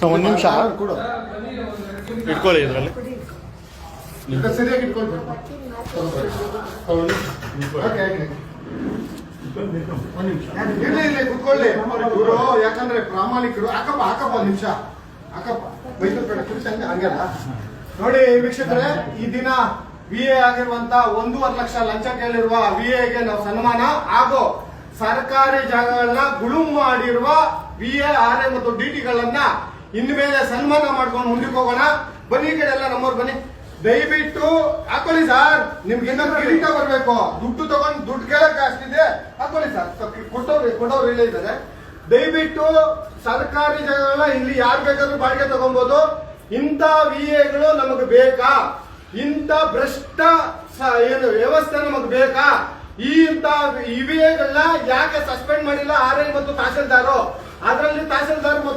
So ಒಂದು ನಿಮಿಷ. ಕೊಡು ಇಟ್ಕೊಳ್ಳಿ ಇದರಲ್ಲಿ. ಇದು ಸರಿಯಾಗಿ ಕುತ್ಕೊಳ್ಳಿ. ಇವರು ಯಾಕಂದ್ರೆ ಪ್ರಾಮಾಣಿಕರು. ಹಾಕಪ್ಪ ಹಾಕಪ್ಪ ಒಂದ್ ನಿಮಿಷ. ಹಾಕಪ್ಪ. ಮೈಸೂರು ಕಡೆ ಕುರಿತಂಗೆ ಹಂಗಲ್ಲ. ನೋಡಿ ವೀಕ್ಷಕರೇ ಈ ದಿನ ವಿ ಎ ಆಗಿರುವಂತ ಒಂದೂವರೆ ಲಕ್ಷ ಲಂಚ ಕೇಳಿರುವ ವಿ ಎಗೆ ನಾವು ಸನ್ಮಾನ. ಹಾಗೂ ಸರ್ಕಾರಿ ಜಾಗಗಳನ್ನ ಗುಳುಂ ಮಾಡಿರುವ ವಿ ಎ ಆರ್ ಎ ಮತ್ತು ಡಿ ಟಿಗಳನ್ನ ಇನ್ಮೇಲೆ ಸನ್ಮಾನ ಮಾಡ್ಕೊಂಡು ಮುಂದಕ್ಕೆ ಹೋಗೋಣ. ಬನ್ನಿ ಕಡೆ ಎಲ್ಲ ನಮ್ಮವ್ರು ಬನ್ನಿ. ದಯವಿಟ್ಟು ಹಾಕೊಳ್ಳಿ ಸರ್. ನಿಮ್ಗೆ ಇನ್ನೊಂದು ಕಿರೀಟ ಬರ್ಬೇಕು ದುಡ್ಡು ತಗೊಂಡು ದುಡ್ಡು ಕೇಳಕ್ ಅಷ್ಟಿದೆ. ಹಾಕೊಳ್ಳಿ ಸರ್. ಕೊಟ್ಟವ್ರು ಕೊಡೋರು ಇಲ್ಲೇ ಇದ್ದಾರೆ. ದಯವಿಟ್ಟು ಸರ್ಕಾರಿ ಜಾಗಗಳನ್ನ ಇಲ್ಲಿ ಯಾರು ಬೇಕಾದ್ರೂ ಬಾಡಿಗೆ ತಗೊಬಹುದು ಇಂಥ ವಿ ಎಗಳು ನಮಗೆ ಬೇಕಾ? ಇಂಥ ಭ್ರಷ್ಟ ಏನು ವ್ಯವಸ್ಥೆ ನಮಗೆ ಬೇಕಾ? ಈ ಇಂಥ ವಿ ಎಗಳನ್ನ ಯಾಕೆ ಸಸ್ಪೆಂಡ್ ಮಾಡಿಲ್ಲ ಆರ್ ಐ ಮತ್ತು ತಹಸೀಲ್ದಾರು? ಅದರಲ್ಲಿ ತಹಸೀಲ್ದಾರ್ ಮತ್ತು